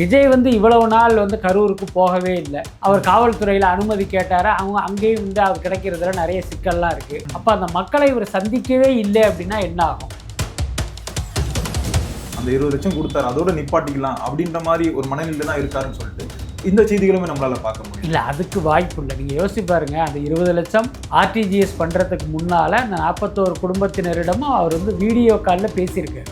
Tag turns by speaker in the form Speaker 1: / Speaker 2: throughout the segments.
Speaker 1: விஜய் வந்து இவ்வளவு நாள் வந்து கரூருக்கு போகவே இல்லை. அவர் காவல்துறையில் அனுமதி கேட்டார். அவங்க அங்கேயும் வந்து அவர் கிடைக்கிறதுல நிறைய சிக்கல்லாம் இருக்கு. அப்போ அந்த மக்களை இவர் சந்திக்கவே இல்லை அப்படின்னா என்ன ஆகும்?
Speaker 2: அந்த இருபது லட்சம் கொடுத்தாரு. அதோட நிப்பாட்டிக்கலாம் அப்படின்ற மாதிரி ஒரு மனநிலையில தான் இருக்காருன்னு சொல்லிட்டு இந்த செய்திகளுமே நம்மளால பார்க்க முடியும்.
Speaker 1: இல்லை அதுக்கு வாய்ப்பு இல்லை. நீங்கள் யோசிச்சு பாருங்க. அந்த இருபது லட்சம் ஆர்டிஜிஎஸ் பண்ணுறதுக்கு முன்னால் அந்த நாற்பத்தோரு குடும்பத்தினரிடமும் அவர் வந்து வீடியோ காலில் பேசியிருக்காரு.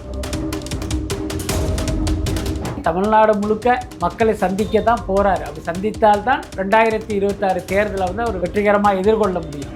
Speaker 1: தமிழ்நாடு முழுக்க மக்களை சந்திக்க தான் போகிறாரு அப்படி சந்தித்தால்தான் ரெண்டாயிரத்தி இருபத்தாறு தேர்தலை வந்து அவர் வெற்றிகரமாக எதிர்கொள்ள முடியும்.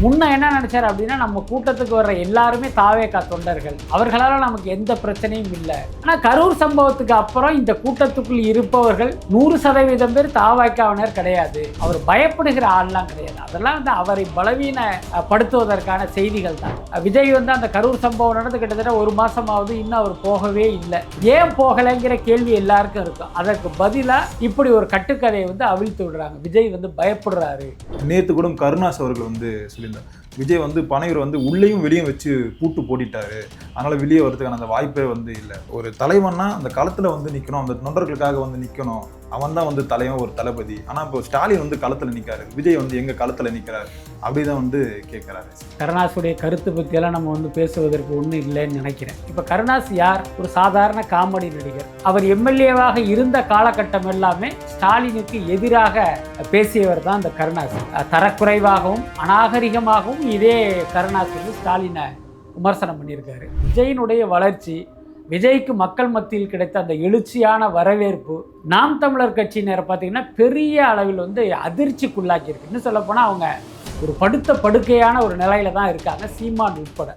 Speaker 1: முன்ன என்ன நினச்சார் அப்படின்னா நம்ம கூட்டத்துக்கு வர்ற எல்லாருமே தாவேக்கா தொண்டர்கள். அவர்களால் நமக்கு எந்த பிரச்சனையும் இல்லை. ஆனால் கரூர் சம்பவத்துக்கு அப்புறம் இந்த கூட்டத்துக்குள் இருப்பவர்கள் நூறு சதவீதம் பேர் தாவாய்க்காவினர் கிடையாது. அவர் பயப்படுகிற ஆள்லாம் கிடையாது. அதெல்லாம் வந்து அவரை பலவீனப்படுத்துவதற்கான செய்திகள் தான். விஜய் வந்து அந்த கரூர் சம்பவம் நடந்து கிட்டத்தட்ட ஒரு மாசமாவது இன்னும் அவர் போகவே இல்லை. ஏன் போகலைங்கிற கேள்வி எல்லாருக்கும் இருக்கும். அதற்கு பதிலாக இப்படி ஒரு கட்டுக்கதையை வந்து அவிழ்த்து விடுறாங்க. விஜய் வந்து பயப்படுறாரு.
Speaker 2: நேத்து கூட கருணாஸ் அவர்கள் வந்து சொல்லி இல்லை. விஜய் வந்து பனையூர் வந்து உள்ளேயும் வெளியும் வச்சு பூட்டு போட்டிட்டாரு. அதனால வெளியே வரதுக்கான அந்த வாய்ப்பே வந்து இல்லை. ஒரு தலைவன்னா அந்த களத்தில் வந்து நிற்கணும் அந்த தொண்டர்களுக்காக வந்து நிற்கணும் அவன் தான் வந்து தலைவன் ஒரு தளபதி. ஆனால் இப்போ ஸ்டாலின் வந்து களத்தில் நிற்கிறாரு விஜய் வந்து எங்கள் களத்துல நிக்கிறாரு? அப்படிதான் வந்து கேட்குறாரு
Speaker 1: கருணாஸுடைய கருத்து பற்றியெல்லாம் நம்ம வந்து பேசுவதற்கு ஒன்றும் இல்லைன்னு நினைக்கிறேன். இப்போ கருணாஸ் யார்? ஒரு சாதாரண காமெடி நடிகர். அவர் எம்எல்ஏவாக இருந்த காலகட்டம் எல்லாமே ஸ்டாலினுக்கு எதிராக பேசியவர் தான் இந்த கருணாஸ். தரக்குறைவாகவும் அநாகரிகமாகவும் இதே கருணாஸ் வந்து ஸ்டாலினை விமர்சனம் பண்ணியிருக்காரு. விஜயினுடைய வளர்ச்சி விஜய்க்கு மக்கள் மத்தியில் கிடைத்த அந்த எழுச்சியான வரவேற்பு நாம் தமிழர் கட்சியினரை பார்த்தீங்கன்னா பெரிய அளவில் வந்து அதிர்ச்சிக்குள்ளாக்கியிருக்கு இன்னும் சொல்லப்போனால் அவங்க ஒரு படுத்த படுக்கையான ஒரு நிலையில தான் இருக்காங்க சீமான் உட்பட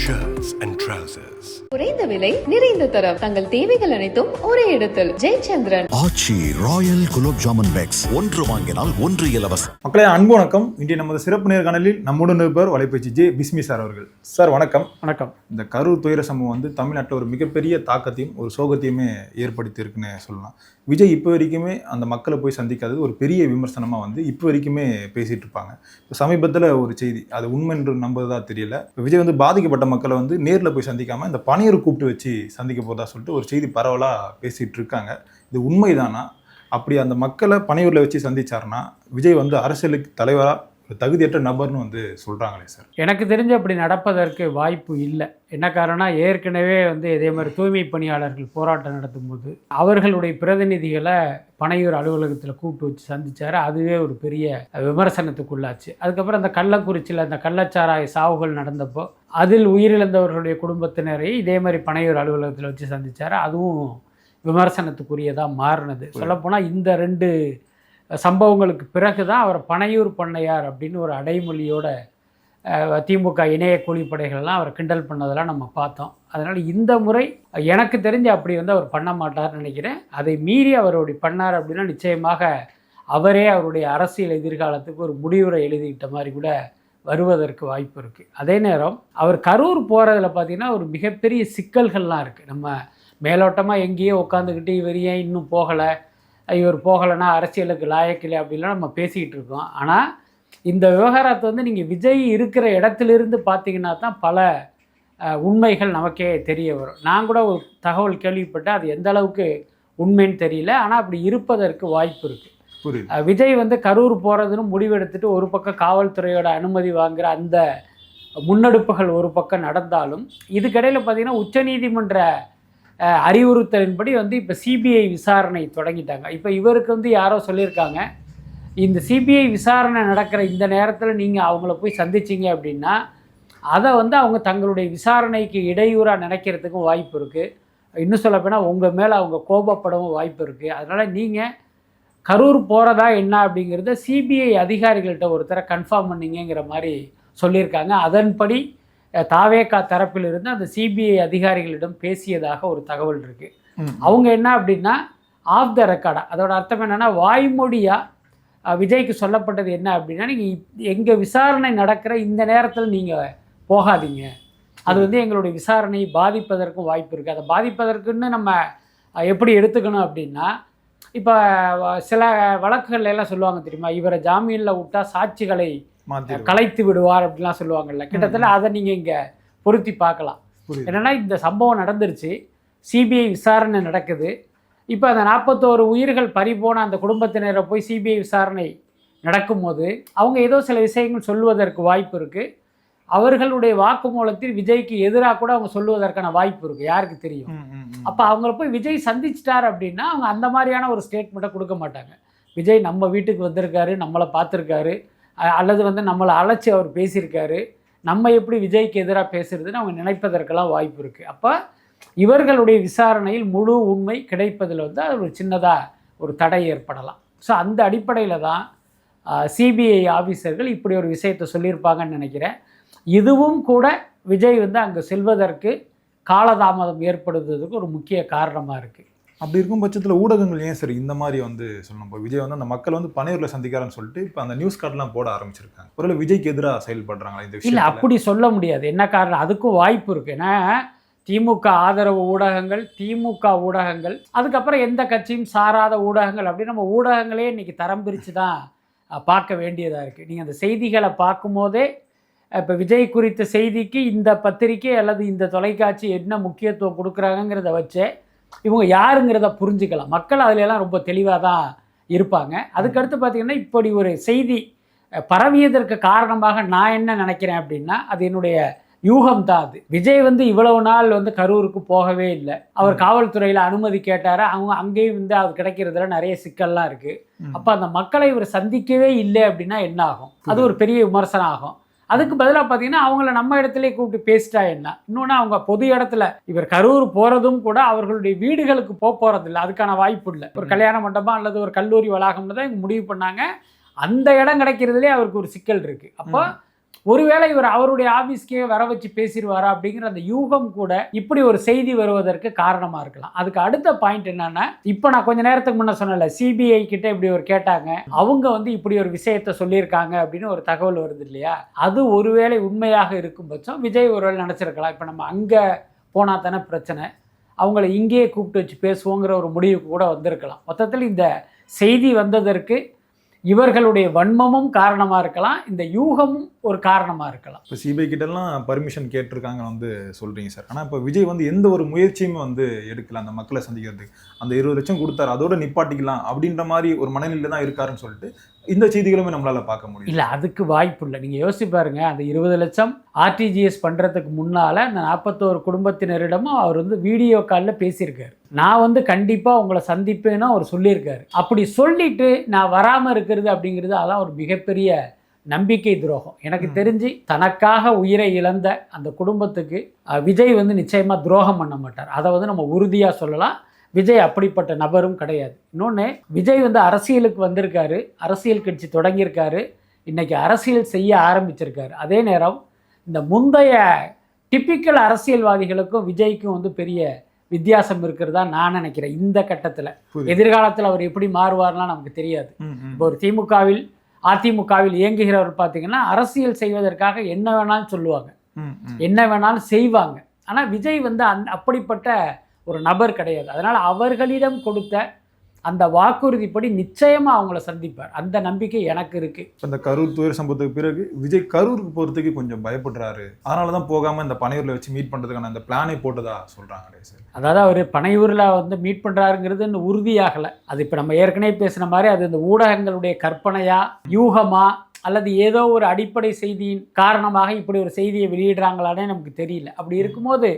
Speaker 3: shirts and trousers.
Speaker 4: குறைந்த விலை நிறைந்த தரம். தங்கள் தேவைகள் அனைத்தும் ஒரே இடத்தில். ஜெயச்சந்திரன்.
Speaker 5: ஆச்சி ராயல் குலோப் ஜாமுன் பேக்ஸ் ஒன்று வாங்கினால் ஒன்று இலவசம்.
Speaker 2: மக்களே அன்பு வணக்கம். இன்றைய நமது சிறப்பு நேர்காணலில் நம்முடன் இருப்பவர் வலைப்பேச்சு ஜே பிஸ்மி சார் அவர்கள். சார் வணக்கம்.
Speaker 1: வணக்கம்.
Speaker 2: இந்த கரூர் துயர சம்பவம் வந்து தமிழ்நாட்டில் ஒரு மிகப்பெரிய தாக்கத்தையும் ஒரு சோகத்தையுமே ஏற்படுத்தி இருக்குன்னு சொல்லலாம். விஜய் இப்போ வரைக்குமே அந்த மக்களை போய் சந்திக்காதது ஒரு பெரிய விமர்சனமாக வந்து இப்போ வரைக்குமே பேசிகிட்டு இருப்பாங்க. இப்போ சமீபத்தில் ஒரு செய்தி அது உண்மை என்று நம்புறதா தெரியல. இப்போ விஜய் வந்து பாதிக்கப்பட்ட மக்களை வந்து நேரில் போய் சந்திக்காமல் இந்த பணியர் கூப்பிட்டு வச்சு சந்திக்க போகிறதா சொல்லிட்டு ஒரு செய்தி பரவலாக பேசிகிட்டு இருக்காங்க. இது உண்மைதானா? அப்படி அந்த மக்களை பனையூரில் வச்சு சந்திச்சார்னா விஜய் வந்து அரசியலுக்கு தலைவராக ஒரு தகுதியற்ற நபர்னு வந்து சொல்கிறாங்களே சார்.
Speaker 1: எனக்கு தெரிஞ்சு அப்படி நடப்பதற்கு வாய்ப்பு இல்லை. என்ன காரணம் ஏற்கனவே வந்து இதே மாதிரி தூய்மை பணியாளர்கள் போராட்டம் நடத்தும் போது அவர்களுடைய பிரதிநிதிகளை பனையூர் அலுவலகத்தில் கூப்பிட்டு வச்சு சந்தித்தார் அதுவே ஒரு பெரிய விமர்சனத்துக்குள்ளாச்சு. அதுக்கப்புறம் அந்த கள்ளக்குறிச்சியில் அந்த கள்ளச்சாராய சாவுகள் நடந்தப்போ அதில் உயிரிழந்தவர்களுடைய குடும்பத்தினரை இதே மாதிரி பனையூர் அலுவலகத்தில் வச்சு சந்தித்தார் அதுவும் விமர்சனத்துக்குரியதாக மாறினது. சொல்லப்போனால் இந்த ரெண்டு சம்பவங்களுக்கு பிறகு தான் அவர் பனையூர் பண்ணையார் அப்படின்னு ஒரு அடைமொழியோட திமுக இணைய கூலிப்படைகள்லாம் அவர் கிண்டல் பண்ணதெல்லாம் நம்ம பார்த்தோம். அதனால் இந்த முறை எனக்கு தெரிஞ்சு அப்படி வந்து அவர் பண்ண மாட்டார்னு நினைக்கிறேன். அதை மீறி அவர் அப்படி பண்ணார் அப்படின்னா நிச்சயமாக அவரே அவருடைய அரசியல் எதிர்காலத்துக்கு ஒரு முடிவுரை எழுதிக்கிட்ட மாதிரி கூட வருவதற்கு வாய்ப்பு இருக்குது அதே நேரம் அவர் கரூர் போகிறதுல பார்த்தீங்கன்னா ஒரு மிகப்பெரிய சிக்கல்கள்லாம் இருக்குது நம்ம மேலோட்டமாக எங்கேயோ உட்காந்துக்கிட்டு இவர் ஏன் இன்னும் போகலை? இவர் போகலைன்னா அரசியலுக்கு லாயக்கில்லை அப்படின்லாம் நம்ம பேசிக்கிட்டு இருக்கோம். ஆனால் இந்த விவகாரத்தை வந்து நீங்கள் விஜய் இருக்கிற இடத்துலேருந்து பார்த்தீங்கன்னா தான் பல உண்மைகள் நமக்கே தெரிய வரும். நான் கூட ஒரு தகவல் கேள்விப்பட்டேன் அது எந்த அளவுக்கு உண்மைன்னு தெரியல. ஆனால் அப்படி இருப்பதற்கு வாய்ப்பு இருக்குது விஜய் வந்து கரூர் போகிறதுன்னு முடிவெடுத்துட்டு ஒரு பக்கம் காவல்துறையோட அனுமதி வாங்குற அந்த முன்னெடுப்புகள் ஒரு பக்கம் நடந்தாலும் இதுக்கிடையில் பார்த்தீங்கன்னா உச்சநீதிமன்ற அறிவுறுத்தலின்படி வந்து இப்போ சிபிஐ விசாரணை தொடங்கிட்டாங்க. இப்போ இவருக்கு வந்து யாரோ சொல்லியிருக்காங்க. இந்த சிபிஐ விசாரணை நடக்கிற இந்த நேரத்தில் நீங்கள் அவங்கள போய் சந்திச்சீங்க அப்படின்னா அதை வந்து அவங்க தங்களுடைய விசாரணைக்கு இடையூறாக நினைக்கிறதுக்கும் வாய்ப்பு இருக்குது இன்னும் சொல்லப்போனால் உங்கள் மேலே அவங்க கோபப்படவும் வாய்ப்பு இருக்குது அதனால் நீங்கள் கரூர் போகிறதா என்ன அப்படிங்கிறத சிபிஐ அதிகாரிகள்கிட்ட ஒருத்தரை கன்ஃபார்ம் பண்ணீங்கங்கிற மாதிரி சொல்லியிருக்காங்க. அதன்படி அஹ், தாவேகா தரப்பிலிருந்து அந்த சிபிஐ அதிகாரிகளிடம் பேசியதாக ஒரு தகவல் இருக்குது. அவங்க என்ன அப்படின்னா ஆஃப் த ரெக்கார்டா அதோட அர்த்தம் என்னென்னா வாய்மொழியாக விஜய்க்கு சொல்லப்பட்டது என்ன அப்படின்னா நீங்கள் எங்கள் விசாரணை நடக்கிற இந்த நேரத்தில் நீங்கள் போகாதீங்க. அது வந்து எங்களுடைய விசாரணையை பாதிப்பதற்கும் வாய்ப்பு இருக்குது அதை பாதிப்பதற்குன்னு நம்ம எப்படி எடுத்துக்கணும் அப்படின்னா இப்போ சில வழக்குகள்ல எல்லாம் சொல்லுவாங்க தெரியுமா? இவரை ஜாமீனில் விட்டா சாட்சிகளை கலைத்து விடுவார் அப்படிலாம் சொல்லுவாங்கல்ல. கிட்டத்தட்ட அதை நீங்கள் இங்கே பொருத்தி பார்க்கலாம். என்னன்னா இந்த சம்பவம் நடந்துருச்சு. சிபிஐ விசாரணை நடக்குது. இப்போ அந்த நாற்பத்தோரு உயிர்கள் பறிபோன அந்த குடும்பத்தினரை போய் சிபிஐ விசாரணை நடக்கும்போது அவங்க ஏதோ சில விஷயங்கள் சொல்லுவதற்கு வாய்ப்பு இருக்குது அவர்களுடைய வாக்குமூலத்தில் விஜய்க்கு எதிராக கூட அவங்க சொல்லுவதற்கான வாய்ப்பு இருக்குது யாருக்கு தெரியும். அப்போ அவங்கள போய் விஜய் சந்திச்சிட்டார் அப்படின்னா அவங்க அந்த மாதிரியான ஒரு ஸ்டேட்மெண்ட்டை கொடுக்க மாட்டாங்க. விஜய் நம்ம வீட்டுக்கு வந்திருக்காரு நம்மளை பார்த்துருக்காரு அல்லது வந்து நம்மளை அழைச்சி அவர் பேசியிருக்காரு. நம்ம எப்படி விஜய்க்கு எதிராக பேசுறதுன்னு அவங்க நினைப்பதற்கெல்லாம் வாய்ப்பு இருக்குது அப்போ இவர்களுடைய விசாரணையில் முழு உண்மை கிடைப்பதில் வந்து அது ஒரு சின்னதாக ஒரு தடை ஏற்படலாம். ஸோ அந்த அடிப்படையில் தான் சிபிஐ ஆஃபீஸர்கள் இப்படி ஒரு விஷயத்தை சொல்லியிருப்பாங்கன்னு நினைக்கிறேன். இதுவும் கூட விஜய் வந்து அங்கே செல்வதற்கு காலதாமதம் ஏற்படுவதற்கு ஒரு முக்கிய காரணமாக இருக்குது
Speaker 2: அப்படி இருக்கும் பட்சத்தில் ஊடகங்கள் ஏன் சரி இந்த மாதிரி வந்து சொல்லணும்? இப்போ விஜய் வந்து அந்த மக்கள் வந்து பனையூரில் சந்திக்கிறான்னு சொல்லிட்டு இப்போ அந்த நியூஸ் கார்டெலாம் போட ஆரம்பிச்சிருக்காங்க. ஒருவேளை விஜய்க்கு எதிராக செயல்படுறாங்களா இந்த
Speaker 1: இல்லை
Speaker 2: விஷயம்
Speaker 1: அப்படி சொல்ல முடியாது. என்ன காரணம்? அதுக்கும் வாய்ப்பு இருக்குது ஏன்னா திமுக ஆதரவு ஊடகங்கள் திமுக ஊடகங்கள் அதுக்கப்புறம் எந்த கட்சியும் சாராத ஊடகங்கள் அப்படின்னு நம்ம ஊடகங்களே இன்றைக்கி தரம் பிரித்து தான் பார்க்க வேண்டியதாக இருக்குது நீங்கள் அந்த செய்திகளை பார்க்கும்போதே இப்போ விஜய் குறித்த செய்திக்கு இந்த பத்திரிக்கை அல்லது இந்த தொலைக்காட்சி என்ன முக்கியத்துவம் கொடுக்குறாங்கங்கிறத வச்சே இவங்க யாருங்கிறத புரிஞ்சுக்கலாம். மக்கள் அதிலெல்லாம் ரொம்ப தெளிவாக தான் இருப்பாங்க. அதுக்கடுத்து பார்த்திங்கன்னா இப்படி ஒரு செய்தி பரவியதற்கு காரணமாக நான் என்ன நினைக்கிறேன் அப்படின்னா அது என்னுடைய யூகம் தான் அது. விஜய் வந்து இவ்வளவு நாள் வந்து கரூருக்கு போகவே இல்லை. அவர் காவல்துறையில் அனுமதி கேட்டார். அவங்க அங்கேயும் வந்து அது கிடைக்கிறதுல நிறைய சிக்கல்லாம் இருக்குது
Speaker 2: ம்.
Speaker 1: அப்போ அந்த மக்களை இவர் சந்திக்கவே இல்லை அப்படின்னா என்ன ஆகும்? அது ஒரு பெரிய விமர்சனம் ஆகும். அதுக்கு பதிலாக பார்த்தீங்கன்னா அவங்கள நம்ம இடத்துல கூப்பிட்டு பேசிட்டா என்ன? இன்னொன்று அவங்க பொது இடத்துல இவர் கரூர் போகிறதும் கூட அவர்களுடைய வீடுகளுக்கு போக போகிறதில்ல அதுக்கான வாய்ப்பு இல்லை. ஒரு கல்யாண மண்டபம் அல்லது ஒரு கல்லூரி வளாகம்னு தான் இவங்க முடிவு பண்ணாங்க. அந்த இடம் கிடைக்கிறதுலே அவருக்கு ஒரு சிக்கல் இருக்குது அப்போ ஒருவேளை இவர் அவருடைய ஆஃபீஸ்க்கே வர வச்சு பேசிடுவாரா அப்படிங்கிற அந்த யூகம் கூட இப்படி ஒரு செய்தி வருவதற்கு காரணமாக இருக்கலாம். அதுக்கு அடுத்த பாயிண்ட் என்னன்னா இப்போ நான் கொஞ்ச நேரத்துக்கு முன்னே சொன்னல சிபிஐ கிட்ட இப்படி ஒரு கேட்டாங்க. அவங்க வந்து இப்படி ஒரு விஷயத்த சொல்லியிருக்காங்க அப்படின்னு ஒரு தகவல் வருது இல்லையா? அது ஒருவேளை உண்மையாக இருக்கும் பட்சம் விஜய் ஒருவேளை நினச்சிருக்கலாம். இப்போ நம்ம அங்கே போனால் தானே பிரச்சனை. அவங்கள இங்கேயே கூப்பிட்டு வச்சு பேசுவோங்கிற ஒரு முடிவுக்கு கூட வந்திருக்கலாம். மொத்தத்தில் இந்த செய்தி வந்ததற்கு இவர்களுடைய வன்மமும் காரணமாக இருக்கலாம் இந்த யூகமும் ஒரு காரணமாக இருக்கலாம்.
Speaker 2: இப்போ சிபிஐ கிட்டலாம் பர்மிஷன் கேட்டிருக்காங்க வந்து சொல்கிறீங்க சார் ஆனால் இப்போ விஜய் வந்து எந்த ஒரு முயற்சியுமே வந்து எடுக்கல அந்த மக்களை சந்திக்கிறதுக்கு. அந்த இருபது லட்சம் கொடுத்தாரு அதோட நிப்பாட்டிக்கலாம் அப்படின்ற மாதிரி ஒரு மனநிலையில் தான் இருக்காருன்னு சொல்லிட்டு இந்த செய்திகளுமே நம்மளால பார்க்க முடியும்
Speaker 1: இல்லை அதுக்கு வாய்ப்பு இல்லை. நீங்கள் யோசிச்சு பாருங்க அந்த இருபது லட்சம் ஆர்டிஜிஎஸ் பண்ணுறதுக்கு முன்னால் அந்த நாற்பத்தோரு குடும்பத்தினரிடமும் அவர் வந்து வீடியோ காலில் பேசியிருக்காரு. நான் வந்து கண்டிப்பாக உங்களை சந்திப்பேன்னு அவர் சொல்லியிருக்காரு. அப்படி சொல்லிட்டு நான் வராமல் இருக்கிறது அப்படிங்கிறது அதான் ஒரு மிகப்பெரிய நம்பிக்கை துரோகம். எனக்கு தெரிஞ்சு தனக்காக உயிரை இழந்த அந்த குடும்பத்துக்கு விஜய் வந்து நிச்சயமாக துரோகம் பண்ண மாட்டார். அதை வந்து நம்ம உறுதியாக சொல்லலாம். விஜய் அப்படிப்பட்ட நபரும் கிடையாது. இன்னொன்று விஜய் வந்து அரசியலுக்கு வந்திருக்காரு அரசியல் கட்சி தொடங்கியிருக்காரு இன்னைக்கு அரசியல் செய்ய ஆரம்பிச்சிருக்காரு. அதே நேரம் இந்த முந்தைய டிப்பிக்கல் அரசியல்வாதிகளுக்கும் விஜய்க்கும் வந்து பெரிய வித்தியாசம் இருக்கிறதா நான் நினைக்கிறேன். இந்த கட்டத்தில். எதிர்காலத்தில் அவர் எப்படி மாறுவார்லாம் நமக்கு தெரியாது. இப்போ ஒரு திமுகவில் அதிமுகவில் இயங்குகிறவர் பார்த்தீங்கன்னா அரசியல் செய்வதற்காக என்ன வேணாலும் சொல்லுவாங்க. என்ன வேணாலும் செய்வாங்க. ஆனால் விஜய் வந்து அந் அப்படிப்பட்ட ஒரு நபர் கிடையாது. அதனால் அவர்களிடம் கொடுத்த அந்த வாக்குறுதிப்படி நிச்சயமாக அவங்கள சந்திப்பார். அந்த நம்பிக்கை எனக்கு இருக்குது
Speaker 2: இந்த கரூர் துயர சம்பவத்துக்கு பிறகு விஜய் கரூருக்கு போறதுக்கு கொஞ்சம் பயப்படுறாரு. அதனால தான் போகாம இந்த பனையூர்ல வச்சு மீட் பண்றதுக்கான அந்த பிளானை போட்டதா சொல்றாங்க சார்
Speaker 1: அதாவது அவர் பனையூரில் வந்து மீட் பண்ணுறாருங்கிறது இன்னும் உறுதியாகலை. அது இப்போ நம்ம ஏற்கனவே பேசின மாதிரி அது இந்த ஊடகங்களுடைய கற்பனையா யூகமா அல்லது ஏதோ ஒரு அடிப்படை செய்தியின் காரணமாக இப்படி ஒரு செய்தியை வெளியிடுறாங்களானே நமக்கு தெரியல. அப்படி இருக்கும்போது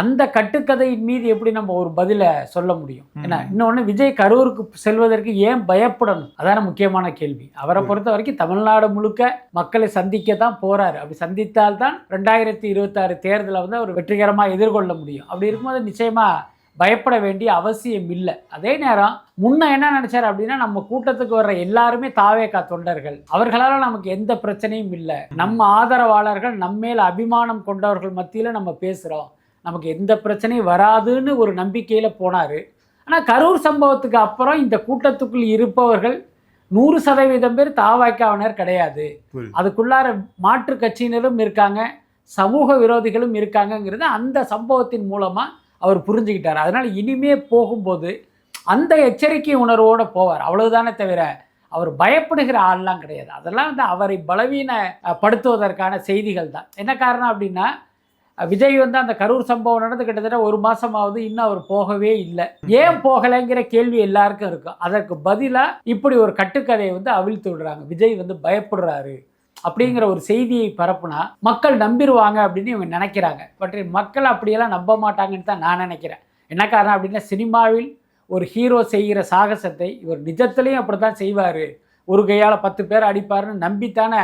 Speaker 1: அந்த கட்டுக்கதையின் மீது எப்படி நம்ம ஒரு பதிலை சொல்ல முடியும்? ஏன்னா இன்னொன்று விஜய் கரூருக்கு செல்வதற்கு ஏன் பயப்படணும்? அதான முக்கியமான கேள்வி. அவரை பொறுத்த வரைக்கும் தமிழ்நாடு முழுக்க மக்களை சந்திக்க தான் போறாரு. அப்படி சந்தித்தால்தான் ரெண்டாயிரத்தி இருபத்தாறு தேர்தலை வந்து அவர் வெற்றிகரமாக எதிர்கொள்ள முடியும். அப்படி இருக்கும்போது நிச்சயமா பயப்பட வேண்டிய அவசியம் இல்லை. அதே நேரம் முன்ன என்ன நினைச்சாரு அப்படின்னா நம்ம கூட்டத்துக்கு வர்ற எல்லாருமே தாவேக்கா தொண்டர்கள். அவர்களால நமக்கு எந்த பிரச்சனையும் இல்லை. நம்ம ஆதரவாளர்கள் நம்மேல அபிமானம் கொண்டவர்கள் மத்தியில் நம்ம பேசுகிறோம் நமக்கு எந்த பிரச்சனையும் வராதுன்னு ஒரு நம்பிக்கையில் போனார். ஆனால் கரூர் சம்பவத்துக்கு அப்புறம் இந்த கூட்டத்துக்குள் இருப்பவர்கள் நூறு சதவீதம் பேர் தாவாய்க்காவினர் கிடையாது. அதுக்குள்ளார மாற்று கட்சியினரும் இருக்காங்க சமூக விரோதிகளும் இருக்காங்கங்கிறது அந்த சம்பவத்தின் மூலமாக அவர் புரிஞ்சுக்கிட்டார். அதனால் இனிமே போகும்போது அந்த எச்சரிக்கை உணர்வோடு போவார். அவ்வளவுதானே தவிர அவர் பயப்படுகிற ஆள்லாம் கிடையாது. அதெல்லாம் வந்து அவரை பலவீனப்படுத்துவதற்கான செய்திகள் தான். என்ன காரணம் அப்படின்னா விஜய் வந்து அந்த கரூர் சம்பவம் நடந்து கிட்டத்தட்ட ஒரு மாசமாவது இன்னும் அவர் போகவே இல்லை. ஏன் போகலைங்கிற கேள்வி எல்லாருக்கும் இருக்கும் அதற்கு பதிலாக இப்படி ஒரு கட்டுக்கதையை வந்து அவிழ்த்து விடுறாங்க. விஜய் வந்து பயப்படுறாரு அப்படிங்கிற ஒரு செய்தியை பரப்புனா மக்கள் நம்பிடுவாங்க அப்படின்னு இவங்க நினைக்கிறாங்க. பட் மக்கள் அப்படியெல்லாம் நம்ப மாட்டாங்கன்னு தான் நான் நினைக்கிறேன். என்ன காரணம் அப்படின்னா சினிமாவில் ஒரு ஹீரோ செய்கிற சாகசத்தை இவர் நிஜத்துலேயும் அப்படி தான் செய்வார். ஒரு கையால் பத்து பேர் அடிப்பாருன்னு நம்பித்தானே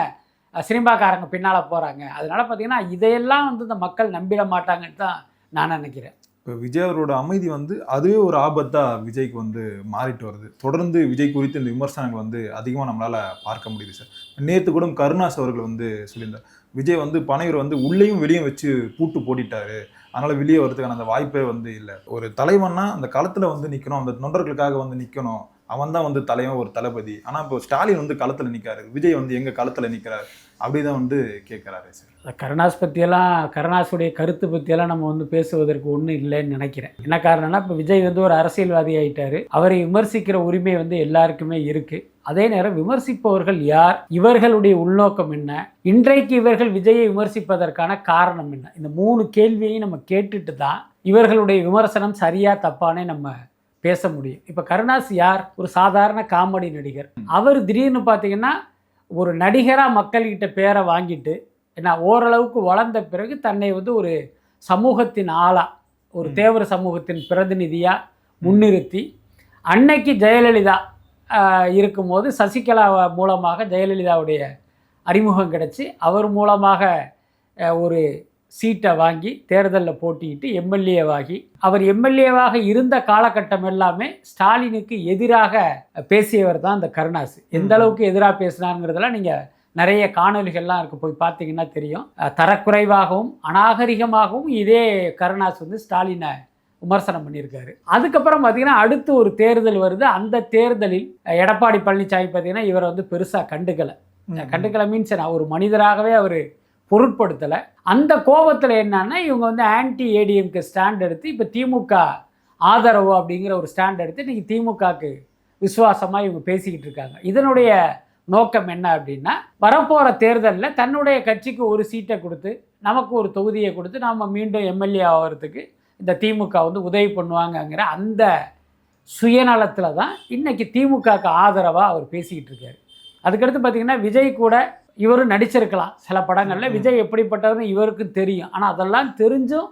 Speaker 1: சினிமாக்காரங்க பின்னால் போகிறாங்க அதனால் பார்த்தீங்கன்னா இதையெல்லாம் வந்து இந்த மக்கள் நம்பிட மாட்டாங்கன்னு தான் நான் நினைக்கிறேன்.
Speaker 2: இப்போ விஜய் அவரோட அமைதி வந்து அதுவே ஒரு ஆபத்தாக விஜய்க்கு வந்து மாறிட்டு வருது. தொடர்ந்து விஜய் குறித்து இந்த விமர்சனங்கள் வந்து அதிகமாக நம்மளால் பார்க்க முடியுது சார். நேற்று கூட கருணாஸ் அவர்கள் வந்து சொல்லியிருந்தார். விஜய் வந்து பனையூரை வந்து உள்ளேயும் வெளியும் வச்சு பூட்டு போட்டிட்டாரு. அதனால் வெளியே வரதுக்கான அந்த வாய்ப்பே வந்து இல்லை. ஒரு தலைவன்னா அந்த களத்தில் வந்து நிற்கணும் அந்த தொண்டர்களுக்காக வந்து நிற்கணும் அவன் தான் வந்து தலைவன் ஒரு தளபதி. ஆனால் இப்போ ஸ்டாலின் வந்து களத்தில் நிற்கிறாரு விஜய் வந்து எங்கள் களத்தில் நிற்கிறாரு அப்படிதான் வந்து கேட்குறாரு சார்.
Speaker 1: கருணாஸ் பற்றியெல்லாம் கருணாஸுடைய கருத்து பற்றியெல்லாம் நம்ம வந்து பேசுவதற்கு ஒன்றும் இல்லைன்னு நினைக்கிறேன். என்ன காரணம்னா இப்போ விஜய் வந்து ஒரு அரசியல்வாதி ஆயிட்டாரு. அவரை விமர்சிக்கிற உரிமை வந்து எல்லாருக்குமே இருக்குது அதே நேரம் விமர்சிப்பவர்கள் யார்? இவர்களுடைய உள்நோக்கம் என்ன? இன்றைக்கு இவர்கள் விஜயை விமர்சிப்பதற்கான காரணம் என்ன? இந்த மூணு கேள்வியையும் நம்ம கேட்டுட்டு தான் இவர்களுடைய விமர்சனம் சரியா தப்பானே நம்ம பேச முடியும். இப்போ கருணாஸ் யார்? ஒரு சாதாரண காமெடி நடிகர். அவர் திடீர்னு பார்த்தீங்கன்னா ஒரு நடிகராக மக்கள்கிட்ட பேரை வாங்கிட்டு என்ன ஓரளவுக்கு வளர்ந்த பிறகு தன்னை வந்து ஒரு சமூகத்தின் ஆளா ஒரு. தேவர் சமூகத்தின் பிரதிநிதியாக முன்னிறுத்தி அன்னைக்கு ஜெயலலிதா இருக்கும்போது சசிகலா மூலமாக ஜெயலலிதாவுடைய அறிமுகம் கிடைச்சி அவர் மூலமாக ஒரு சீட்டை வாங்கி தேர்தலில் போட்டியிட்டு எம்எல்ஏவாகி அவர் எம்எல்ஏவாக இருந்த காலகட்டம் எல்லாமே ஸ்டாலினுக்கு எதிராக பேசியவர் தான் இந்த கருணாஸ். எந்த. அளவுக்கு எதிராக பேசினாருங்கிறதெல்லாம் நீங்கள் நிறைய காணொலிகள்லாம் இருக்கு போய் பார்த்தீங்கன்னா தெரியும். தரக்குறைவாகவும் அநாகரிகமாகவும் இதே கருணாஸ் வந்து ஸ்டாலினை விமர்சனம் பண்ணியிருக்காரு. அதுக்கப்புறம் பார்த்தீங்கன்னா அடுத்து ஒரு தேர்தல் வருது. அந்த தேர்தலில் எடப்பாடி பழனிசாமி பார்த்தீங்கன்னா இவரை வந்து பெருசாக கண்டுக்கலை. கண்டுக்கலை மீன்ஸ் நான் ஒரு மனிதராகவே அவர் பொருட்படுத்தலை. அந்த கோபத்தில் என்னன்னா இவங்க வந்து ஆன்டி ஏடிஎம்க்கு ஸ்டாண்ட் எடுத்து இப்போ திமுக ஆதரவு அப்படிங்கிற ஒரு ஸ்டாண்ட் எடுத்து இன்னைக்கு திமுகக்கு விசுவாசமாக இவங்க பேசிக்கிட்டு இருக்காங்க. இதனுடைய நோக்கம் என்ன அப்படின்னா வரப்போகிற தேர்தலில் தன்னுடைய கட்சிக்கு ஒரு சீட்டை கொடுத்து நமக்கு ஒரு தொகுதியை கொடுத்து நம்ம மீண்டும் எம்எல்ஏ ஆகிறதுக்கு இந்த திமுக வந்து உதவி பண்ணுவாங்கங்கிற அந்த சுயநலத்தில் தான் இன்றைக்கி திமுகக்கு ஆதரவாக அவர் பேசிக்கிட்டு இருக்காரு. அதுக்கடுத்து பார்த்தீங்கன்னா விஜய் கூட இவரும் நடிச்சிருக்கலாம். சில படங்களில் விஜய் எப்படிப்பட்டவர்னு இவருக்கும் தெரியும். ஆனால் அதெல்லாம் தெரிஞ்சும்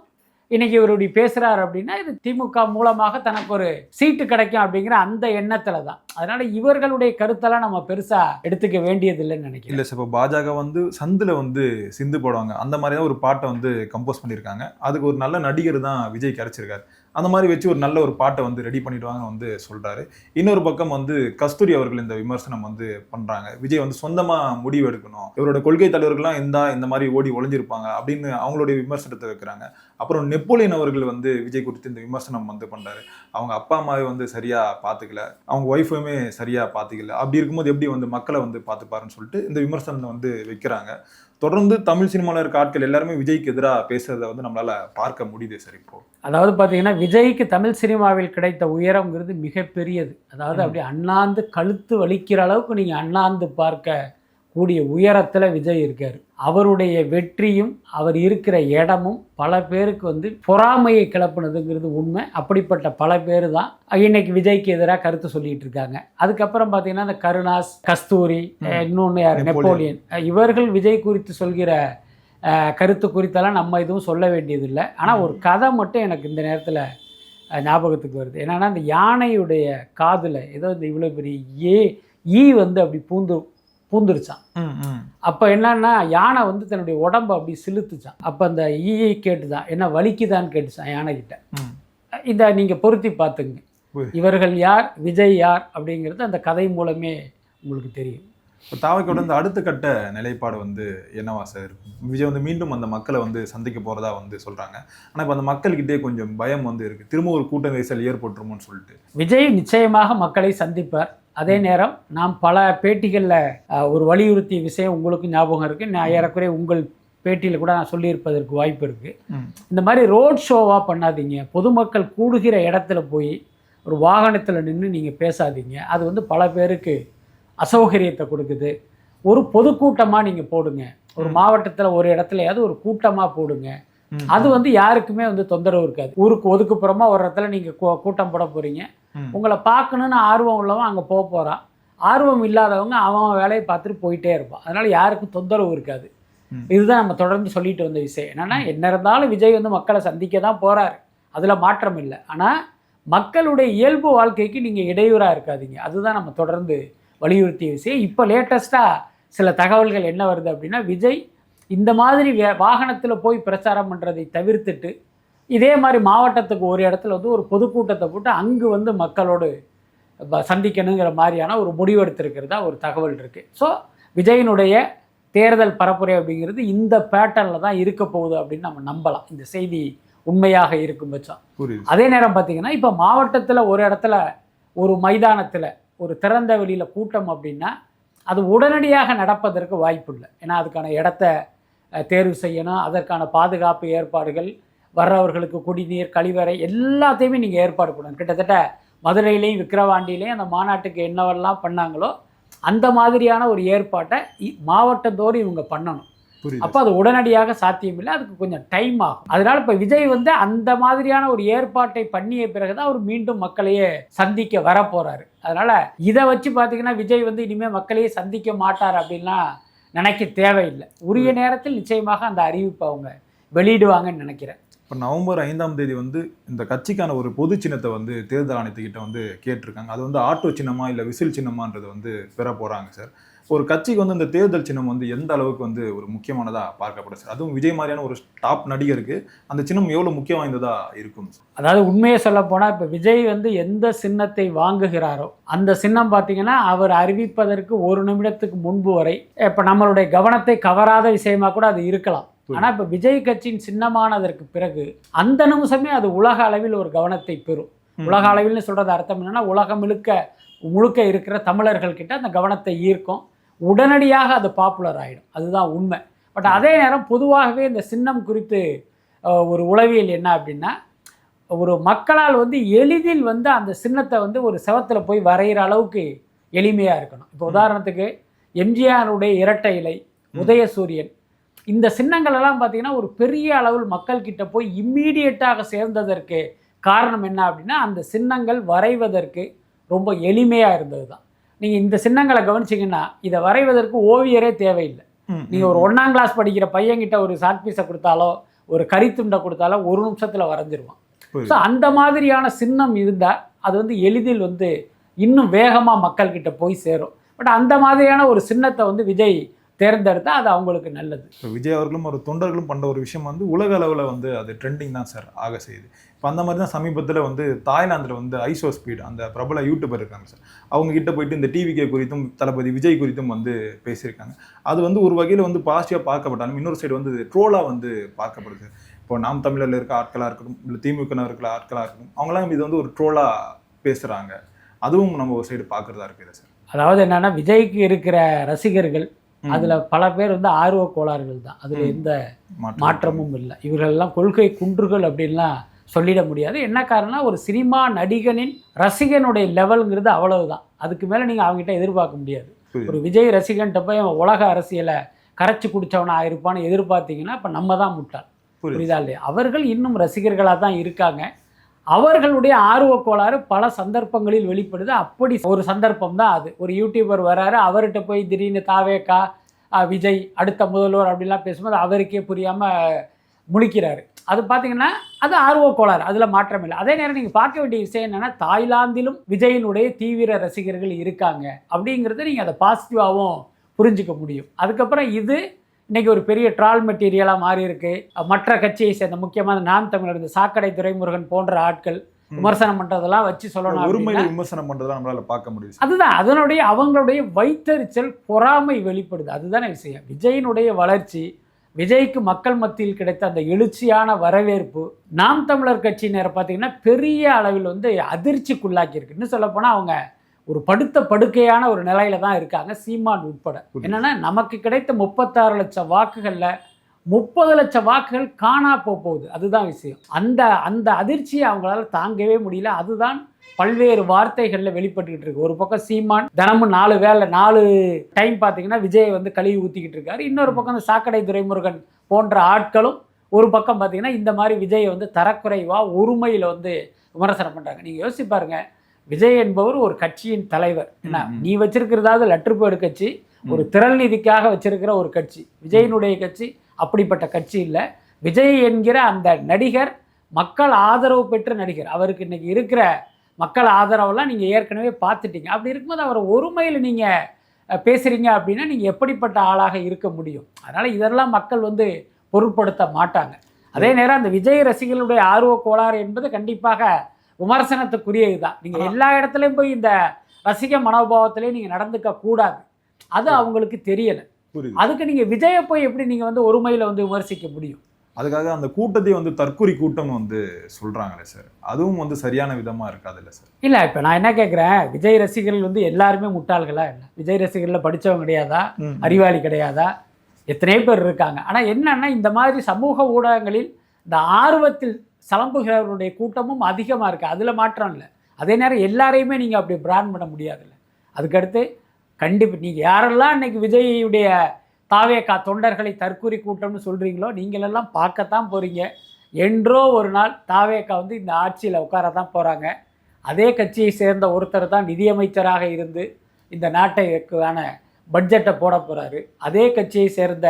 Speaker 1: இன்னைக்கு இவர் இப்படி பேசுகிறாரு அப்படின்னா இது திமுக மூலமாக தனக்கு ஒரு சீட்டு கிடைக்கும் அப்படிங்கிற அந்த எண்ணத்தில் தான். அதனால இவர்களுடைய கருத்தெல்லாம் நம்ம பெருசாக எடுத்துக்க வேண்டியதில்லைன்னு நினைக்கிறேன்.
Speaker 2: இல்லை இப்போ பாஜக வந்து சந்தில் வந்து சிந்து போடுவாங்க. அந்த மாதிரி தான் ஒரு பாட்டை வந்து கம்போஸ் பண்ணியிருக்காங்க. அதுக்கு ஒரு நல்ல நடிகர் தான் விஜய் கிடைச்சிருக்காரு. அந்த மாதிரி வச்சு ஒரு நல்ல ஒரு பாட்டை வந்து ரெடி பண்ணிடுவாங்க வந்து சொல்கிறாரு இன்னொரு பக்கம் வந்து கஸ்தூரி அவர்கள் இந்த விமர்சனம் வந்து பண்ணுறாங்க விஜய் வந்து சொந்தமாக முடிவு எடுக்கணும். இவரோட கொள்கை தலைவர்கள்லாம் இந்த இந்த மாதிரி ஓடி ஒளிஞ்சிருப்பாங்க அப்படின்னு அவங்களுடைய விமர்சனத்தை வைக்கிறாங்க. அப்புறம் நெப்போலியன் அவர்கள் வந்து விஜய் குறித்து இந்த விமர்சனம் வந்து பண்ணுறாரு அவங்க அப்பா அம்மாவை வந்து சரியாக பார்த்துக்கல அவங்க ஒய்ஃபுமே சரியாக பார்த்துக்கல அப்படி இருக்கும்போது எப்படி வந்து மக்களை வந்து பார்த்துப்பாருன்னு சொல்லிட்டு இந்த விமர்சனத்தை வந்து வைக்கிறாங்க. தொடர்ந்து தமிழ் சினிமாவில் இருக்க ஆட்கள் எல்லாருமே விஜய்க்கு எதிராக பேசுறத வந்து நம்மளால பார்க்க முடியுது சார் இப்போ
Speaker 1: அதாவது பார்த்தீங்கன்னா விஜய்க்கு தமிழ் சினிமாவில் கிடைத்த உயரம்ங்கிறது மிகப்பெரியது அதாவது. அப்படி அண்ணாந்து கழுத்து வலிக்கிற அளவுக்கு நீங்கள் அண்ணாந்து பார்க்க கூடிய உயரத்தில் விஜய் இருக்கார். அவருடைய வெற்றியும் அவர் இருக்கிற இடமும் பல பேருக்கு வந்து பொறாமையை கிளப்புனதுங்கிறது உண்மை. அப்படிப்பட்ட பல பேர் தான் இன்னைக்கு விஜய்க்கு எதிராக கருத்து சொல்லிட்டு இருக்காங்க. அதுக்கப்புறம் பார்த்தீங்கன்னா இந்த கருணாஸ் கஸ்தூரி. இன்னொன்று யார்?
Speaker 2: நெப்போலியன்.
Speaker 1: இவர்கள் விஜய் குறித்து சொல்கிற கருத்து குறித்தெல்லாம் நம்ம எதுவும் சொல்ல வேண்டியதில்லை. ஆனால் ஒரு கதை மட்டும் எனக்கு இந்த நேரத்தில் ஞாபகத்துக்கு வருது. என்னன்னா இந்த யானையுடைய காதில் ஏதோ இந்த இவ்வளோ பெரிய ஏ ஈ வந்து அப்படி பூந்து பூந்துருச்சான். அப்போ என்னன்னா யானை வந்து தன்னுடைய உடம்ப அப்படி சிலுத்துச்சான். அப்போ அந்த ஈயை கேட்டுதான் என்ன வலிக்குதான்னு கேட்டுச்சான் யானைகிட்ட. இதை நீங்கள் பொருத்தி பார்த்துங்க. இவர்கள் யார் விஜய் யார் அப்படிங்கிறது அந்த கதை மூலமே உங்களுக்கு தெரியும்.
Speaker 2: இப்போ தாவைக்கோட இந்த அடுத்த கட்ட நிலைப்பாடு வந்து என்னவா சார் இருக்கும்? விஜய் வந்து மீண்டும் அந்த மக்களை வந்து சந்திக்க போறதா வந்து சொல்றாங்க. ஆனா இப்போ அந்த மக்கள்கிட்டே கொஞ்சம் பயம் வந்து இருக்கு. திரும்ப ஒரு கூட்ட நெரிசல் ஏற்பட்டுருமோன்னு சொல்லிட்டு.
Speaker 1: விஜய் நிச்சயமாக மக்களை சந்திப்பார். அதே நேரம் நாம் பல பேட்டிகளில் ஒரு வலியுறுத்திய விஷயம் உங்களுக்கு ஞாபகம் இருக்குது நான் ஏறக்குறைய உங்கள் பேட்டியில் கூட நான் சொல்லியிருப்பதற்கு வாய்ப்பு இருக்குது இந்த மாதிரி ரோட் ஷோவாக பண்ணாதீங்க. பொதுமக்கள் கூடுகிற இடத்துல போய் ஒரு வாகனத்தில் நின்று நீங்கள் பேசாதீங்க. அது வந்து பல பேருக்கு அசௌகரியத்தை கொடுக்குது. ஒரு பொதுக்கூட்டமாக நீங்கள் போடுங்க. ஒரு. மாவட்டத்தில் ஒரு இடத்துலயாவது ஒரு கூட்டமாக போடுங்க. அது வந்து யாருக்குமே வந்து தொந்தரவு இருக்காது. ஊருக்கு ஒதுக்குப்புறமா ஒரு இடத்துல நீங்கள் கூட்டம் போட போகிறீங்க
Speaker 2: ம்.
Speaker 1: உங்களை பார்க்கணுன்னு ஆர்வம் உள்ளவன் அங்கே போக போகிறான் ஆர்வம் இல்லாதவங்க அவன் வேலையை பார்த்துட்டு போயிட்டே இருப்பான். அதனால் யாருக்கும் தொந்தரவு இருக்காது. இதுதான் நம்ம தொடர்ந்து சொல்லிட்டு வந்த விஷயம். என்னன்னா என்ன இருந்தாலும் விஜய் வந்து மக்களை சந்திக்க தான் போகிறாரு அதில் மாற்றம் இல்லை. ஆனால் மக்களுடைய இயல்பு வாழ்க்கைக்கு நீங்கள் இடையூறாக இருக்காதீங்க. அதுதான் நம்ம தொடர்ந்து வலியுறுத்திய விஷயம். இப்போ லேட்டஸ்ட்டாக சில தகவல்கள் என்ன வருது அப்படின்னா விஜய் இந்த மாதிரி வே வாகனத்தில் போய் பிரச்சாரம் பண்ணுறதை தவிர்த்துட்டு இதே மாதிரி மாவட்டத்துக்கு ஒரு இடத்துல வந்து ஒரு பொதுக்கூட்டத்தை போட்டு அங்கு வந்து மக்களோடு சந்திக்கணுங்கிற மாதிரியான ஒரு முடிவு எடுத்திருக்கிறதா ஒரு தகவல் இருக்குது ஸோ விஜயினுடைய தேர்தல் பரப்புரை அப்படிங்கிறது இந்த பேட்டர்னில் தான் இருக்க போகுது அப்படின்னு நம்ம நம்பலாம். இந்த செய்தி உண்மையாக இருக்கும் பட்சம். அதே நேரம் பார்த்தீங்கன்னா இப்போ மாவட்டத்தில் ஒரு இடத்துல ஒரு மைதானத்தில் ஒரு திறந்த வெளியில் கூட்டம் அப்படின்னா அது உடனடியாக நடப்பதற்கு வாய்ப்பு இல்லை ஏன்னா அதுக்கான இடத்த தேர்வு செய்யணும் அதற்கான பாதுகாப்பு ஏற்பாடுகள் வர்றவர்களுக்கு குடிநீர் கழிவறை எல்லாத்தையுமே நீங்கள் ஏற்பாடு பண்ணணும். கிட்டத்தட்ட மதுரையிலையும் விக்கிரவாண்டியிலையும் அந்த மாநாட்டுக்கு என்னவெல்லாம் பண்ணாங்களோ அந்த மாதிரியான ஒரு ஏற்பாட்டை இ- மாவட்டந்தோறும் இவங்க பண்ணணும்.
Speaker 2: புரியுது.
Speaker 1: அப்போ அது உடனடியாக சாத்தியமில்லை. அதுக்கு கொஞ்சம் டைம் ஆகும். அதனால இப்போ விஜய் வந்து அந்த மாதிரியான ஒரு ஏற்பாட்டை பண்ணிய பிறகுதான் அவர் மீண்டும் மக்களையே சந்திக்க வர போறாரு அதனால இதை வச்சு பார்த்தீங்கன்னா விஜய் வந்து இனிமேல் மக்களையே சந்திக்க மாட்டார் அப்படின்லாம் நினைக்க தேவையில்லை. உரிய நேரத்தில் நிச்சயமாக அந்த அறிவிப்பை அவங்க வெளியிடுவாங்கன்னு நினைக்கிறேன்.
Speaker 2: இப்போ நவம்பர் ஐந்தாம் தேதி வந்து இந்த கட்சிக்கான ஒரு பொது சின்னத்தை வந்து தேர்தல் ஆணையத்துக்கிட்ட வந்து கேட்டிருக்காங்க. அது வந்து ஆட்டோ சின்னமா இல்லை விசில் சின்னமான்றது வந்து பெற போறாங்க சார். ஒரு கட்சிக்கு வந்து இந்த தேர்தல் சின்னம் வந்து எந்த அளவுக்கு வந்து ஒரு முக்கியமானதா பார்க்கப்படுது சார்? அதுவும் விஜய் மாதிரியான ஒரு டாப் நடிகருக்கு அந்த சின்னம் எவ்வளவு முக்கியம் வாய்ந்ததா இருக்கும்
Speaker 1: அதாவது உண்மையை சொல்ல போனால் இப்போ விஜய் வந்து எந்த சின்னத்தை வாங்குகிறாரோ அந்த சின்னம் பார்த்தீங்கன்னா அவர் அறிவிப்பதற்கு ஒரு நிமிடத்துக்கு முன்பு வரை இப்போ நம்மளுடைய கவனத்தை கவராத விஷயமா கூட அது இருக்கலாம். ஆனால் இப்போ விஜய் கட்சியின் சின்னமானதற்கு பிறகு அந்த நிமிஷமே அது உலக அளவில் ஒரு கவனத்தை பெறும். உலக அளவில்னு சொல்கிறது அர்த்தம் என்னன்னா உலகம் முழுக்க முழுக்க இருக்கிற தமிழர்கள் கிட்ட அந்த கவனத்தை ஈர்க்கும். உடனடியாக அது பாப்புலர் ஆகிடும் அதுதான் உண்மை. பட் அதே நேரம் பொதுவாகவே இந்த சின்னம் குறித்து ஒரு உளவியல் என்ன அப்படின்னா ஒரு மக்களால் வந்து எளிதில் வந்து அந்த சின்னத்தை வந்து ஒரு செவத்தில் போய் வரைகிற அளவுக்கு எளிமையாக இருக்கணும். இப்போ உதாரணத்துக்கு எம்ஜிஆருடைய இரட்டை இலை உதயசூரியன். இந்த சின்னங்கள் எல்லாம் பார்த்தீங்கன்னா ஒரு பெரிய அளவில் மக்கள்கிட்ட போய் இம்மீடியட்டாக சேர்ந்ததற்கு காரணம் என்ன அப்படின்னா அந்த சின்னங்கள் வரைவதற்கு ரொம்ப எளிமையாக இருந்தது தான் நீங்கள் இந்த சின்னங்களை கவனிச்சிங்கன்னா இதை வரைவதற்கு ஓவியரே தேவையில்லை. நீங்கள் ஒரு ஒன்றாம் கிளாஸ் படிக்கிற பையன்கிட்ட ஒரு ஷார்ட் பீஸை கொடுத்தாலோ ஒரு கரித்துண்டை கொடுத்தாலோ ஒரு நிமிஷத்தில் வரைஞ்சிருவான். ஸோ அந்த மாதிரியான சின்னம் இருந்தால் அது வந்து எளிதில் வந்து இன்னும் வேகமாக மக்கள்கிட்ட போய் சேரும். பட் அந்த மாதிரியான ஒரு சின்னத்தை வந்து விஜய் தேர்ந்தெடுத்தா அது அவங்களுக்கு நல்லது.
Speaker 2: இப்போ விஜய் அவர்களும் ஒரு தொண்டர்களும் பண்ண ஒரு விஷயம் வந்து உலக அளவில் வந்து அது ட்ரெண்டிங் தான் சார் ஆக செய்யுது. இப்போ அந்த மாதிரி தான் சமீபத்தில் வந்து தாய்லாந்தில் வந்து ஐசோ ஸ்பீட் அந்த பிரபல யூடியூபர் இருக்காங்க சார் அவங்க கிட்ட போயிட்டு இந்த டிவிகே குறித்தும் தளபதி விஜய் குறித்தும் வந்து பேசியிருக்காங்க. அது வந்து ஒரு வகையில் வந்து பாசிட்டிவாக பார்க்கப்பட்டாலும் இன்னொரு சைடு வந்து ட்ரோலாக வந்து பார்க்கப்படுது இப்போ நாம் தமிழரில் இருக்க ஆட்களாக இருக்கட்டும் இல்லை திமுக இருக்கிற ஆட்களாக இருக்கட்டும் அவங்களாம் இது வந்து ஒரு ட்ரோலாக பேசுகிறாங்க அதுவும் நம்ம ஒரு சைடு பார்க்குறதா இருக்குது சார்
Speaker 1: அதாவது என்னன்னா விஜய்க்கு இருக்கிற ரசிகர்கள். அதில் பல பேர் வந்து ஆர்வ கோளாறுகள் தான். அதில். எந்த மாற்றமும் இல்லை. இவர்களெல்லாம் கொள்கை குன்றுகள் அப்படின்லாம் சொல்லிட முடியாது. என்ன காரணம்னா ஒரு சினிமா நடிகனின் ரசிகனுடைய லெவலுங்கிறது அவ்வளவுதான். அதுக்கு மேலே நீங்கள் அவங்ககிட்ட எதிர்பார்க்க முடியாது. ஒரு விஜய் ரசிகன்ட்ட போய் உலக அரசியலை கரைச்சி குடிச்சவனா இருப்பான்னு எதிர்பார்த்தீங்கன்னா அப்போ நம்ம தான் முட்டாள்.
Speaker 2: புரியுது.
Speaker 1: புரியுதா இல்லையா? அவர்கள் இன்னும் ரசிகர்களாக தான் இருக்காங்க. அவர்களுடைய ஆர்வ கோளாறு பல சந்தர்ப்பங்களில் வெளிப்படுது. அப்படி ஒரு சந்தர்ப்பம் தான் அது. ஒரு யூடியூபர் வராரு அவர்கிட்ட போய் திடீர்னு தாவேக்கா விஜய் அடுத்த முதல்வர் அப்படிலாம் பேசும்போது அவருக்கே புரியாமல் முழிக்கிறாரு. அது பார்த்தீங்கன்னா அது ஆர்வ கோளாறு. அதில் மாற்றம் இல்லை. அதே நேரம் நீங்கள் பார்க்க வேண்டிய விஷயம் என்னென்னா தாய்லாந்திலும் விஜயினுடைய தீவிர ரசிகர்கள் இருக்காங்க அப்படிங்கிறத நீங்கள் அதை பாசிட்டிவாகவும் புரிஞ்சுக்க முடியும். அதுக்கப்புறம் இது இன்னைக்கு ஒரு பெரிய ட்ரால் மெட்டீரியலாக மாறி இருக்கு. மற்ற கட்சியை சேர்ந்த முக்கியமான நாம் தமிழர் இந்த சாக்கடை துரைமுருகன் போன்ற ஆட்கள் விமர்சனம் பண்றதெல்லாம் வச்சு சொல்லணும்
Speaker 2: ஒருமையில விமர்சனம் பண்ணுறதெல்லாம் நம்மளால பார்க்க முடியுது. சார்.
Speaker 1: அதுதான். அதனுடைய அவங்களுடைய வைத்தறிச்சல் பொறாமை வெளிப்படுது. அதுதானே விஷயம். விஜயினுடைய வளர்ச்சி விஜய்க்கு மக்கள் மத்தியில் கிடைத்த அந்த எழுச்சியான வரவேற்பு நாம் தமிழர் கட்சியினரை பார்த்தீங்கன்னா பெரிய அளவில் வந்து அதிர்ச்சிக்குள்ளாக்கி இருக்கு இன்னும் சொல்லப்போனால் அவங்க ஒரு படுத்த படுக்கையான ஒரு நிலையில தான் இருக்காங்க சீமான் உட்பட. என்னன்னா நமக்கு கிடைத்த முப்பத்தாறு லட்சம் வாக்குகளில் முப்பது லட்சம் வாக்குகள் காணா போக போகுது. அதுதான் விஷயம். அந்த அந்த அதிர்ச்சியை அவங்களால தாங்கவே முடியல. அதுதான் பல்வேறு வார்த்தைகளில் வெளிப்பட்டுக்கிட்டு இருக்கு. ஒரு பக்கம் சீமான் தினமும் நாலு வேலை நாலு டைம் பார்த்தீங்கன்னா விஜய் வந்து கழுவி ஊற்றிக்கிட்டு இருக்காரு. இன்னொரு பக்கம் இந்த சாக்கடை துரைமுருகன் போன்ற ஆட்களும் ஒரு பக்கம் பார்த்தீங்கன்னா இந்த மாதிரி விஜயை வந்து தரக்குறைவாக ஒருமையில் வந்து விமர்சனம் பண்ணுறாங்க நீங்கள் யோசிச்சு பாருங்க. விஜய் என்பவர் ஒரு கட்சியின் தலைவர். என்ன. நீ வச்சிருக்கிறதாவது லற்றுப்பேடு கட்சி ஒரு திரள் நிதிக்காக வச்சிருக்கிற ஒரு கட்சி. விஜயினுடைய கட்சி அப்படிப்பட்ட கட்சி இல்லை. விஜய் என்கிற அந்த நடிகர் மக்கள் ஆதரவு பெற்ற நடிகர். அவருக்கு இன்னைக்கு இருக்கிற மக்கள் ஆதரவெல்லாம் நீங்கள் ஏற்கனவே பார்த்துட்டீங்க. அப்படி இருக்கும்போது அவர் ஒருமையில் நீங்கள் பேசுகிறீங்க அப்படின்னா நீங்கள் எப்படிப்பட்ட ஆளாக இருக்க முடியும்? அதனால் இதெல்லாம் மக்கள் வந்து பொருட்படுத்த மாட்டாங்க. அதே நேரம் அந்த விஜய் ரசிகர்களுடைய ஆர்வ கோளாறு என்பது கண்டிப்பாக விமர்சனத்துக்குரியது தான் நீங்கள் எல்லா இடத்துலையும் போய் இந்த ரசிக மனோபாவத்திலே நீங்கள் நடந்துக்க கூடாது. அது அவங்களுக்கு தெரியலை.
Speaker 2: புரியுது.
Speaker 1: அதுக்கு நீங்கள் விஜயை போய் எப்படி நீங்கள் வந்து ஒருமையில் வந்து விமர்சிக்க முடியும்?
Speaker 2: அதுக்காக அந்த கூட்டத்தை வந்து தற்கொலை கூட்டம்னு வந்து சொல்றாங்களே சார். அதுவும் வந்து சரியான விதமா இருக்காதுல்ல சார்.
Speaker 1: இல்லை இப்போ நான் என்ன கேட்குறேன் விஜய் ரசிகர்கள் வந்து எல்லாருமே முட்டாள்களா இல்லை விஜய் ரசிகர்களில் படித்தவங்க கிடையாதா? அறிவாளி கிடையாதா? எத்தனையோ பேர் இருக்காங்க. ஆனால் என்னன்னா இந்த மாதிரி சமூக ஊடகங்களில் இந்த ஆர்வத்தில் சலம்புகிறவருடைய கூட்டமும் அதிகமாக இருக்குது அதில் மாற்றம் இல்லை. அதே நேரம் எல்லாரையுமே நீங்கள் அப்படி பிராண்ட் பண்ண முடியாதுல்ல. அதுக்கடுத்து கண்டிப்பாக நீங்கள் யாரெல்லாம் இன்னைக்கு விஜயுடைய தாவேக்கா தொண்டர்களை தற்கூரி கூட்டம்னு சொல்கிறீங்களோ நீங்களெல்லாம் பார்க்கத்தான் போகிறீங்க என்றோ ஒரு நாள் தாவேக்கா வந்து இந்த ஆட்சியில் உட்கார தான் போகிறாங்க அதே கட்சியை சேர்ந்த ஒருத்தர் தான் நிதியமைச்சராக இருந்து இந்த நாட்டைக்கான பட்ஜெட்டை போட போகிறாரு அதே கட்சியை சேர்ந்த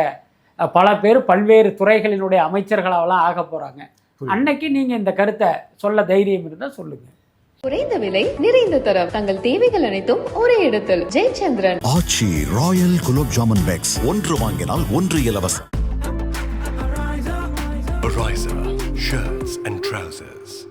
Speaker 1: பல பேர் பல்வேறு துறைகளினுடைய அமைச்சர்களாகலாம் ஆக போகிறாங்க அன்னைக்கு நீங்கள் இந்த கருத்தை சொல்ல தைரியம் இருந்தால் சொல்லுங்கள்
Speaker 4: குறைந்த விலை நிறைந்த தரம். தங்கள் தேவைகள் அனைத்தும் ஒரே இடத்தில். Jayachandran.
Speaker 5: Aachi royal gulab jamun packs. ஒன்று வாங்கினால் ஒன்று இலவசம்.
Speaker 3: Shirts and trousers.